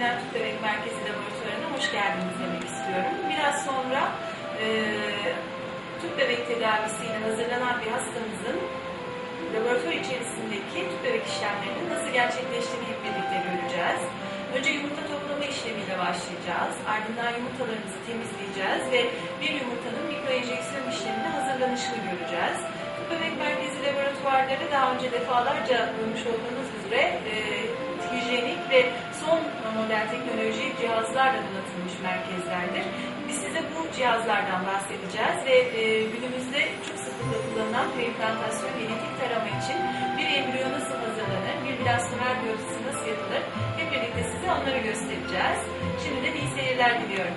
Bilinen Tüp Bebek Merkezi Laboratuvarı'na hoş geldiniz demek istiyorum. Biraz sonra e, tüp bebek tedavisiyle hazırlanan bir hastamızın laboratuvar içerisindeki tüp bebek işlemlerinin nasıl gerçekleştiğini birlikte göreceğiz. Önce yumurta toplama işlemiyle başlayacağız. Ardından yumurtalarımızı temizleyeceğiz ve bir yumurtanın mikroenjeksiyon işlemine hazırlanışını göreceğiz. Tüp bebek merkezi laboratuvarları daha önce defalarca görmüş olduğunuz üzere e, hijyenik ve son model teknolojik cihazlarla donatılmış merkezlerdir. Biz size bu cihazlardan bahsedeceğiz ve e, günümüzde çok sıklıkla kullanılan preimplantasyon genetik tarama için bir embriyo nasıl hazırlanır, bir blastomer biyopsisi nasıl yapılır hep birlikte size onları göstereceğiz. Şimdiden iyi seyirler diliyorum.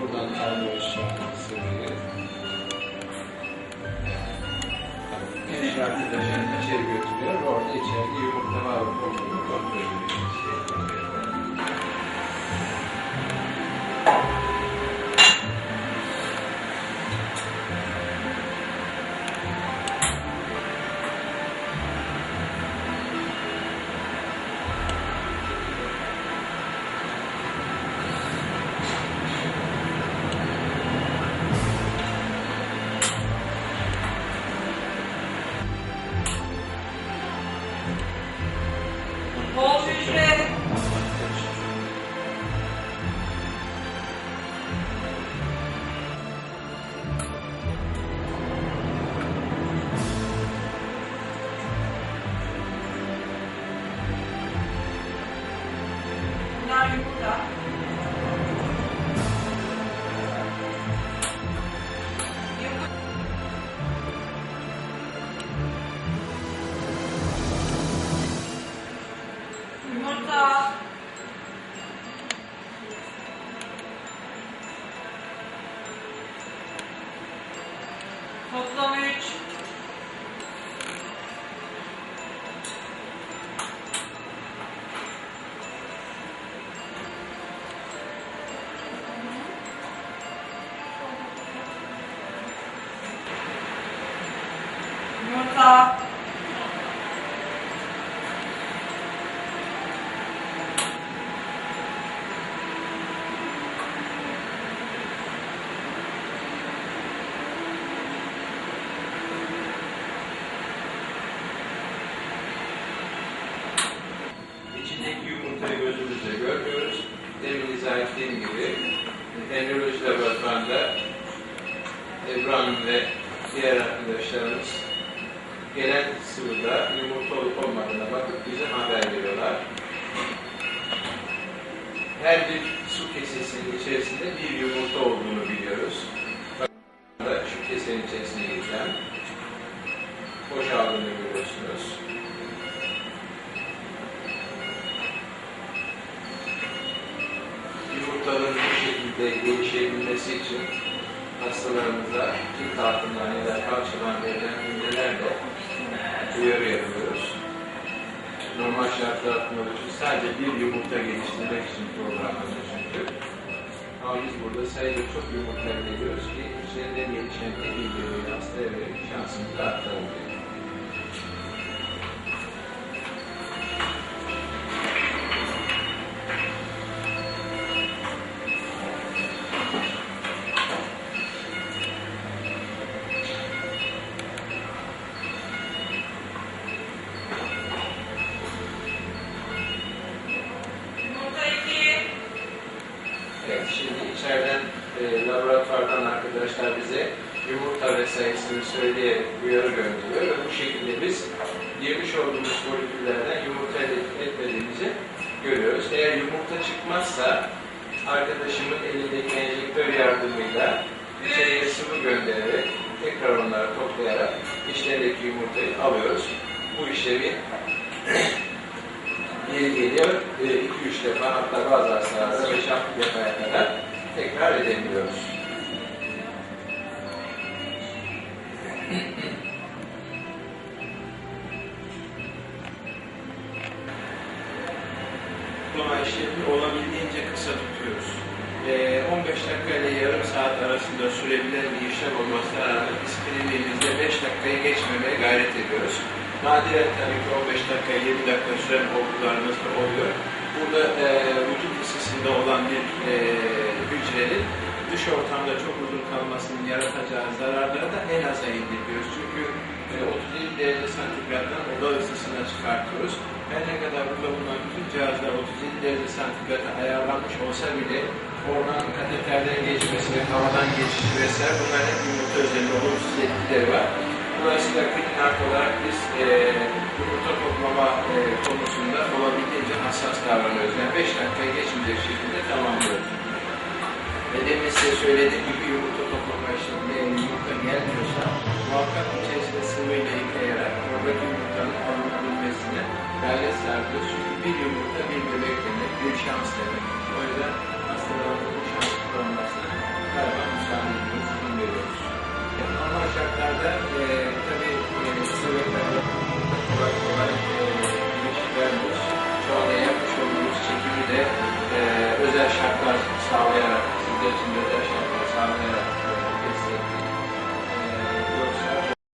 Buradan alıyoruz sıvıyı. Genç arkadaşım içeri götürüyor orada içeride yumurta Toplam 3. Yumurta. Demin izah ettiğim gibi endüoloji laboratuvarında Ebru Hanım ve diğer arkadaşlarımız gelen sıvıda yumurta olup olmadığına bakıp bize haber veriyorlar. Her bir su kesesinin içerisinde bir yumurta olduğunu biliyoruz. Şu kesenin içerisine gireceğim. Boşaldığını görüyorsunuz. Yumurtaların bu şekilde gelişebilmesi için hastalarımıza cilt altından ya da kalçadan verilen iğnelerle uyarı yapıyoruz. Normal şartlar altında için sadece bir yumurta geliştirmek için programlanıyor çünkü. Ama biz burada sayıda çok yumurta elde ediyoruz ki içlerinde gelişen en iyi bir hastaya verip şansımızı arttıralım diye. Yumurta 2. Evet, şimdi içeriden e, laboratuvardan arkadaşlar bize yumurta ve sayısını söyleyerek uyarı gönderiyor ve bu şekilde biz yemiş olduğumuz moleküllerden yumurta elde etmediğimizi görüyoruz. Eğer yumurta çıkmazsa arkadaşımın elindeki enjektör yardımıyla içeriye sıvı göndererek tekrar onları toplayarak içlerindeki yumurtayı alıyoruz. Bu işlemi yeri geliyor 2-3 defa hatta bazı hastalarda 5-6 defaya kadar tekrar edebiliyoruz. Dakika ile yarım saat arasında sürebilen bir işlem olmasına rağmen biz kliniğimizde 5 dakikayı geçmemeye gayret ediyoruz. Nadiren tabii ki 15 dakika, 20 dakika süren olgularımız da oluyor. Burada e, vücut ısısında olan bir e, hücrenin dış ortamda çok uzun kalmasının yaratacağı zararları da en aza indiriyoruz. Çünkü e, 37 derece santigrattan oda ısısına çıkartıyoruz. Her ne kadar burada bulunan bütün cihazlar 37 derece santigrata ayarlanmış olsa bile oradan kateterden geçmesi havadan geçişi vesaire bunların hep yumurta üzerinde olumsuz etkileri var. Dolayısıyla klinik olarak biz e, yumurta toplama e, konusunda olabildiğince hassas davranıyoruz. Yani 5 dakikayı geçmeyecek şekilde tamamlıyoruz. Ve demin size söylediğim gibi gayret sarıyoruz. Çünkü bir yumurta bir bebek demek, bir şans demek. O yüzden hastalarımızın bu olmasına her zaman müsaade ediyoruz, izin veriyoruz. Normal şartlarda eee